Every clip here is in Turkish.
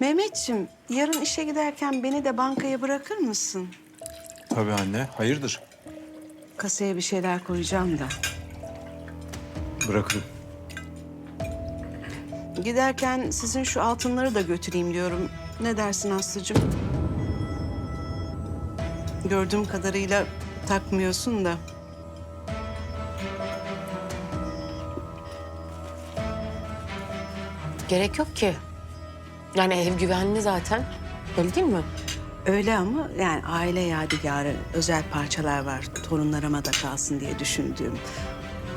Mehmetciğim, yarın işe giderken beni de bankaya bırakır mısın? Tabii anne. Hayırdır? Kasaya bir şeyler koyacağım da. Bırakırım. Giderken sizin şu altınları da götüreyim diyorum. Ne dersin Aslı'cığım? Gördüğüm kadarıyla takmıyorsun da. Gerek yok ki. Yani ev güvenli zaten. Öyle değil mi? Öyle ama yani aile yadigarı özel parçalar var. Torunlarıma da kalsın diye düşündüğüm.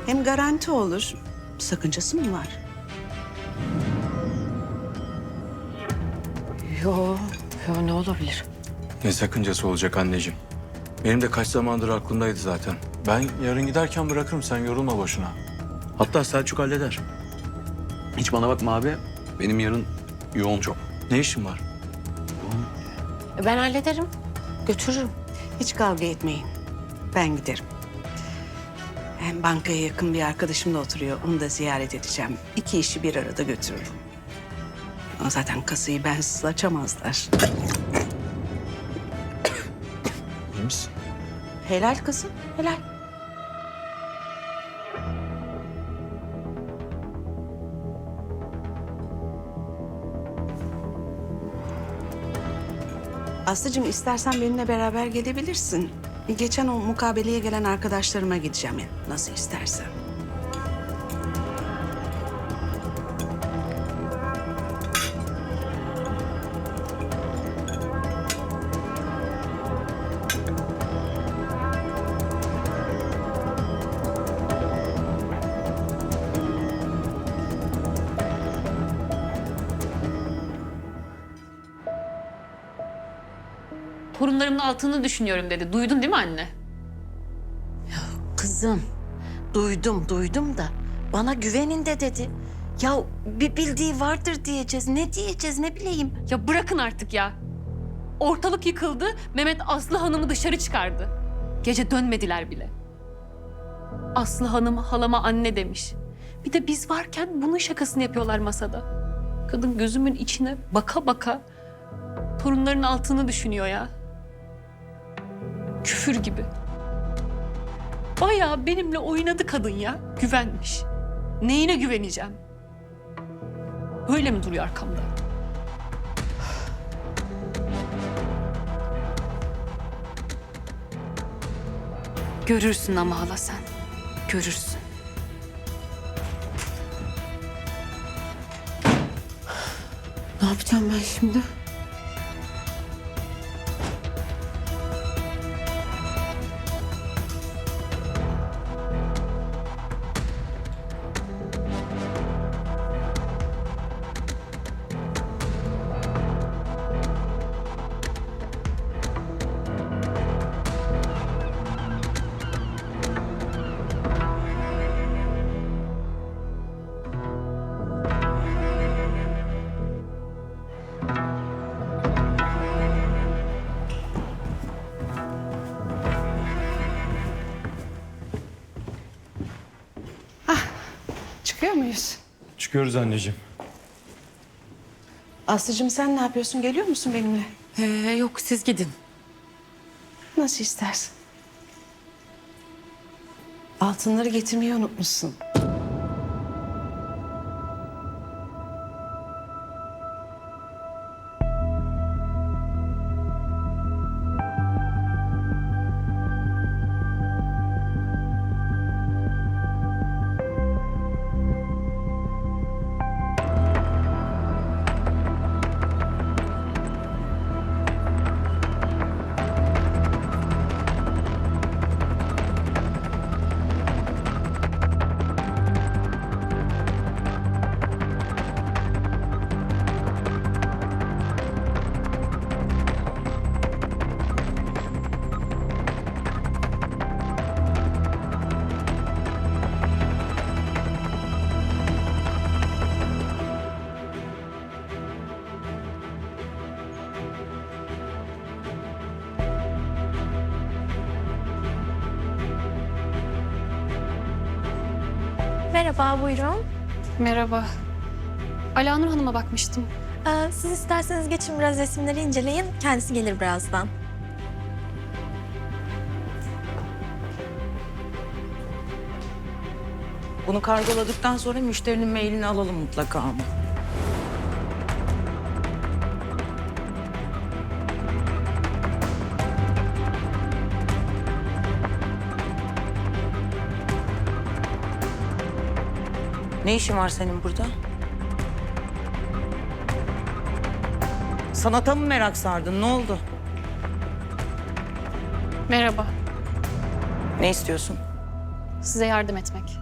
Hem garanti olur. Sakıncası mı var? Yo, yo ne olabilir? Ne sakıncası olacak anneciğim? Benim de kaç zamandır aklımdaydı zaten. Ben yarın giderken bırakırım. Sen yorulma boşuna. Hatta Selçuk halleder. Hiç bana bakma abi. Benim yarın yoğun çok. Ne işin var? E, Ben hallederim. Götürürüm. Hiç kavga etmeyin. Ben giderim. Hem bankaya yakın bir arkadaşım da oturuyor. Onu da ziyaret edeceğim. İki işi bir arada götürürüm. Ama zaten kasayı bensiz açamazlar. İyi misin? Helal kızım, helal. Aslıcığım istersen benimle beraber gelebilirsin. Geçen o mukabeleye gelen arkadaşlarıma gideceğim ya. Nasıl istersen. Torunlarımın altını düşünüyorum dedi. Duydun değil mi anne? Kızım, duydum duydum da bana güvenin de dedi. Ya bir bildiği vardır diyeceğiz. Ne diyeceğiz ne bileyim. Ya bırakın artık ya. Ortalık yıkıldı. Mehmet Aslı Hanım'ı dışarı çıkardı. Gece dönmediler bile. Aslı Hanım halama anne demiş. Bir de biz varken bunun şakasını yapıyorlar masada. Kadın gözümün içine baka baka torunların altını düşünüyor ya. Küfür gibi. Bayağı benimle oynadı kadın ya. Güvenmiş. Neyine güveneceğim? Böyle mi duruyor arkamda? Görürsün ama hala sen. Görürsün. Ne yapacağım ben şimdi? Çıkıyor muyuz? Çıkıyoruz anneciğim. Aslıcığım sen ne yapıyorsun? Geliyor musun benimle? Ee, yok siz gidin. Nasıl istersen. Altınları getirmeyi unutmuşsun. Merhaba, buyurun. Merhaba. Alanur Hanım'a bakmıştım. Ee, siz isterseniz geçin biraz resimleri inceleyin. Kendisi gelir birazdan. Bunu kargoladıktan sonra müşterinin mailini alalım mutlaka ama. Ne işin var senin burada? Sanata mı merak sardın? Ne oldu? Merhaba. Ne istiyorsun? Size yardım etmek.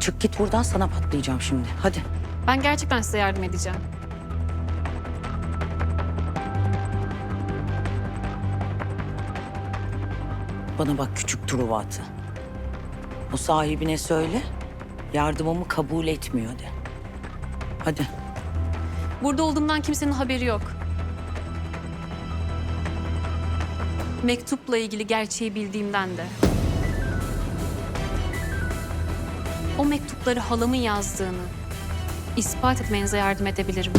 Çık git buradan sana patlayacağım şimdi. Hadi. Ben gerçekten size yardım edeceğim. Bana bak küçük Truvat'ı. O sahibine söyle. Yardımımı kabul etmiyor de. Hadi. Burada olduğumdan kimsenin haberi yok. Mektupla ilgili gerçeği bildiğimden de. O mektupları halamın yazdığını ispat etmenize yardım edebilirim.